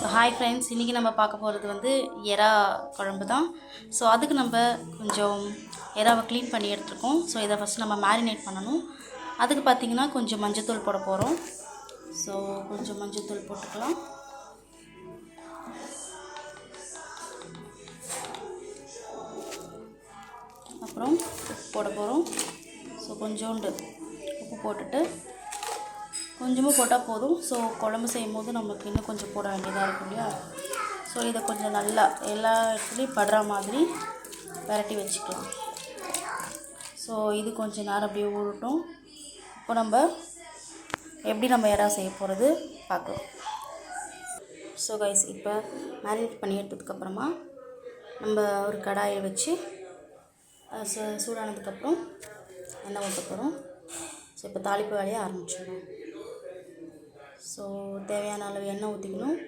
So hi friends இன்றைக்கி நம்ம பார்க்க போகிறது வந்து எறா குழம்பு தான். ஸோ அதுக்கு நம்ம கொஞ்சம் எறாவை க்ளீன் பண்ணி எடுத்துருக்கோம். ஸோ இதை ஃபஸ்ட் நம்ம மேரினேட் பண்ணணும். அதுக்கு பார்த்திங்கன்னா கொஞ்சம் மஞ்சத்தூள் போட போகிறோம் ஸோ கொஞ்சம் மஞ்சத்தூள் போட்டுக்கலாம். அப்புறம் உப்பு போட போகிறோம் ஸோ கொஞ்சோண்டு உப்பு போட்டுட்டு கொஞ்சமாக போட்டால் போதும். ஸோ குழம்பு செய்யும் போது நமக்கு இன்னும் கொஞ்சம் போட வேண்டியதாக இருக்கும் இல்லையா? ஸோ இதை கொஞ்சம் நல்லா எல்லா இடத்துலையும் படுற மாதிரி விரட்டி வச்சுக்கலாம். ஸோ இது கொஞ்சம் நேரம் அப்படியே ஊறட்டும். இப்போ நம்ம எப்படி நம்ம எறா செய்ய போகிறது பார்க்கலாம். ஸோ கைஸ் இப்போ மேரினேட் பண்ணி எடுத்ததுக்கப்புறமா நம்ம ஒரு கடாயை வச்சு சூடானதுக்கப்புறம் எண்ணெய் ஊற்ற போகிறோம் ஸோ இப்போ தாளிப்பு வேலையை ஆரம்பிச்சிடணும் ஸோ தேவையான அளவு எண்ணெய் ஊற்றிக்கணும்.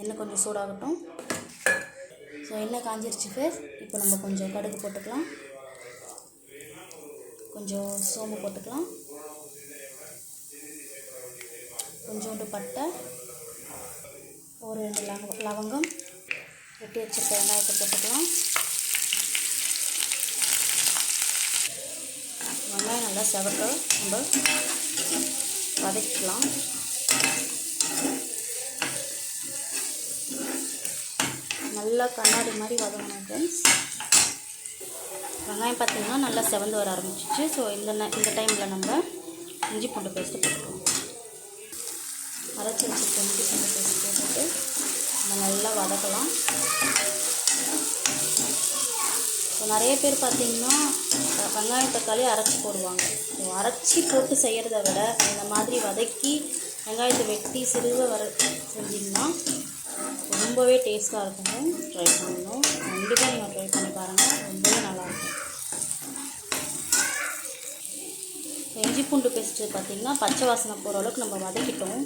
எண்ணெய் கொஞ்சம் சூடாகட்டும். ஸோ எண்ணெய் காஞ்சிருச்சு ஃபேர். இப்போ நம்ம கொஞ்சம் கடுகு போட்டுக்கலாம். கொஞ்சம் சோம்பு போட்டுக்கலாம். கொஞ்சோண்டு பட்டை. ஒரு ரெண்டு லவங்க லவங்கம். வெட்டி வச்சுருக்க வெங்காயத்தை போட்டுக்கலாம். வெங்காயம் நல்லா செவக்க நம்ம வதக்கலாம். நல்லா கண்ணாடி மாதிரி வதங்கணும் ஃப்ரெண்ட்ஸ் வெங்காயம் பார்த்தீங்கன்னா நல்லா செவந்து வர ஆரம்பிச்சிச்சு. ஸோ இந்த ந- இந்த டைமில் நம்ம இஞ்சி பூண்டு பேஸ்ட்டு போட்டுருவோம் அரைச்சி வச்சுருக்க இஞ்சி பூண்டு பேஸ்ட் போட்டுட்டு நம்ம நல்லா வதக்கலாம். இப்போ நிறைய பேர் பார்த்திங்கன்னா வெங்காயம் தக்காளி அரைச்சி போடுவாங்க. ஸோ அரைச்சி போட்டு செய்கிறத விட இந்த மாதிரி வதக்கி வெங்காயத்தை வெட்டி சிறுவ வர செஞ்சிங்கன்னா ரொம்பவே டேஸ்ட்டாக இருக்கும். ட்ரை பண்ணணும் கண்டிப்பாக நீங்கள் ட்ரை பண்ணி பாருங்கள் ரொம்பவே நல்லாயிருக்கும் இஞ்சி பூண்டு பேஸ்ட்டு பார்த்திங்கன்னா பச்சை வாசனை போகிற அளவுக்கு நம்ம வதக்கிட்டோம்.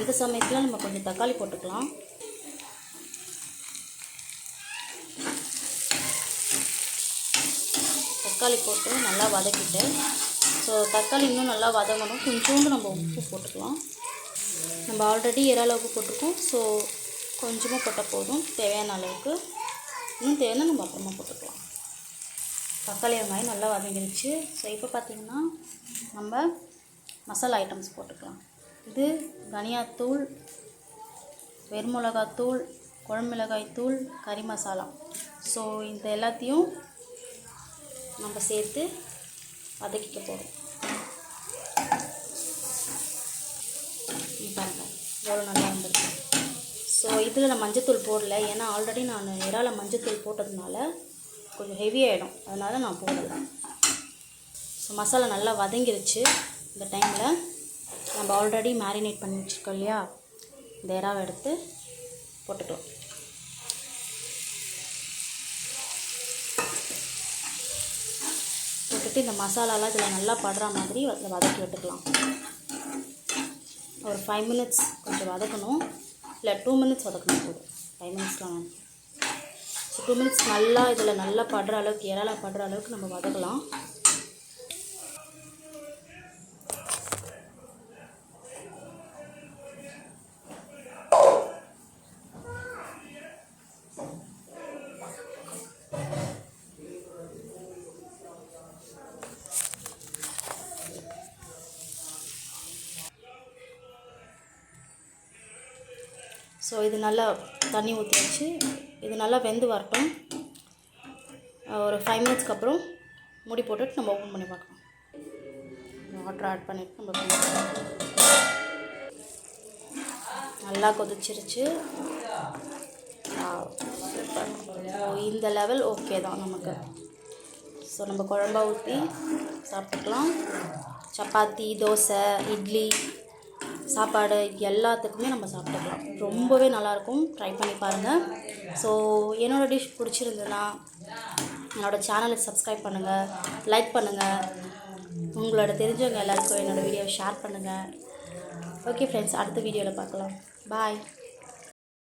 இந்த சமயத்தில் நம்ம கொஞ்சம் தக்காளி போட்டுக்கலாம். தக்காளி போட்டு நல்லா வதக்கிட்டு ஸோ தக்காளி இன்னும் நல்லா வதங்கணும். கொஞ்சோண்டு நம்ம உப்பு போட்டுக்கலாம். நம்ம ஆல்ரெடி இறால உப்பு போட்டிருக்கோம். ஸோ கொஞ்சமாக போட்டால் போதும். தேவையான அளவுக்கு. இன்னும் தேவைன்னா நம்ம அப்புறமா போட்டுக்கலாம். தக்காளி வெங்காயம் நல்லா வதங்கிடுச்சு ஸோ இப்போ பார்த்திங்கன்னா நம்ம மசாலா ஐட்டம்ஸ் போட்டுக்கலாம். இது தனியாத்தூள் வெறுமிளகாத்தூள் குழம்புமிளகாய் தூள் கறி மசாலா. ஸோ இந்த எல்லாத்தையும் நம்ம சேர்த்து வதக்கிக்க போகிறோம் பாருங்கள் எவ்வளோ நல்லா இருந்திருக்கு ஸோ இதில் நான் மஞ்சத்தூள் போடல. ஏன்னா ஆல்ரெடி நான் இறால மஞ்சத்தூள் போட்டதுனால கொஞ்சம் ஹெவி ஆகிடும் அதனால் நான் போடலை. ஸோ மசாலா நல்லா வதங்கிருச்சு. இந்த டைமில் நம்ம ஆல்ரெடி மேரினேட் பண்ணி வச்சுருக்கோம் இல்லையா? இந்த இறாவை எடுத்து போட்டுட்டோம். எடுத்து இந்த மசாலாலாம் இதில் நல்லா படுற மாதிரி அதில் வதக்கி விட்டுக்கலாம். ஒரு ஃபைவ் மினிட்ஸ் கொஞ்சம் வதக்கணும். இல்லை டூ மினிட்ஸ் வதக்கணும் போதும். ஃபைவ் மினிட்ஸ்லாம் வேணும். ஸோ டூ மினிட்ஸ் நல்லா இதில் நல்லா படுற அளவுக்கு இறால படுற அளவுக்கு நம்ம வதக்கலாம். ஸோ இது நல்லா தண்ணி ஊற்றி வச்சு இது நல்லா வெந்து வரட்டும். ஒரு ஃபைவ் மினிட்ஸ்க்கு அப்புறம் மூடி போட்டுட்டு நம்ம ஓப்பன் பண்ணி பார்க்கலாம். வாட்டர் ஆட் பண்ணிவிட்டு நம்ம பண்ணலாம். நல்லா கொதிச்சிருச்சு. இந்த லெவல் ஓகே தான் நமக்கு. ஸோ நம்ம குழம்பா ஊற்றி சாப்பிட்டுக்கலாம். சப்பாத்தி தோசை இட்லி சாப்பாடு எல்லாத்துக்குமே நம்ம சாப்பிட்டுக்கலாம். ரொம்பவே நல்லாயிருக்கும். ட்ரை பண்ணி பாருங்கள் ஸோ என்னோடய டிஷ் பிடிச்சிருந்ததுன்னா என்னோடய சேனலை சப்ஸ்கிரைப் பண்ணுங்கள் லைக் பண்ணுங்கள் உங்களோட தெரிஞ்சவங்க எல்லாருக்கும் என்னோடய வீடியோவை ஷேர் பண்ணுங்கள் ஓகே ஃப்ரெண்ட்ஸ் அடுத்த வீடியோவில் பார்க்கலாம். பாய்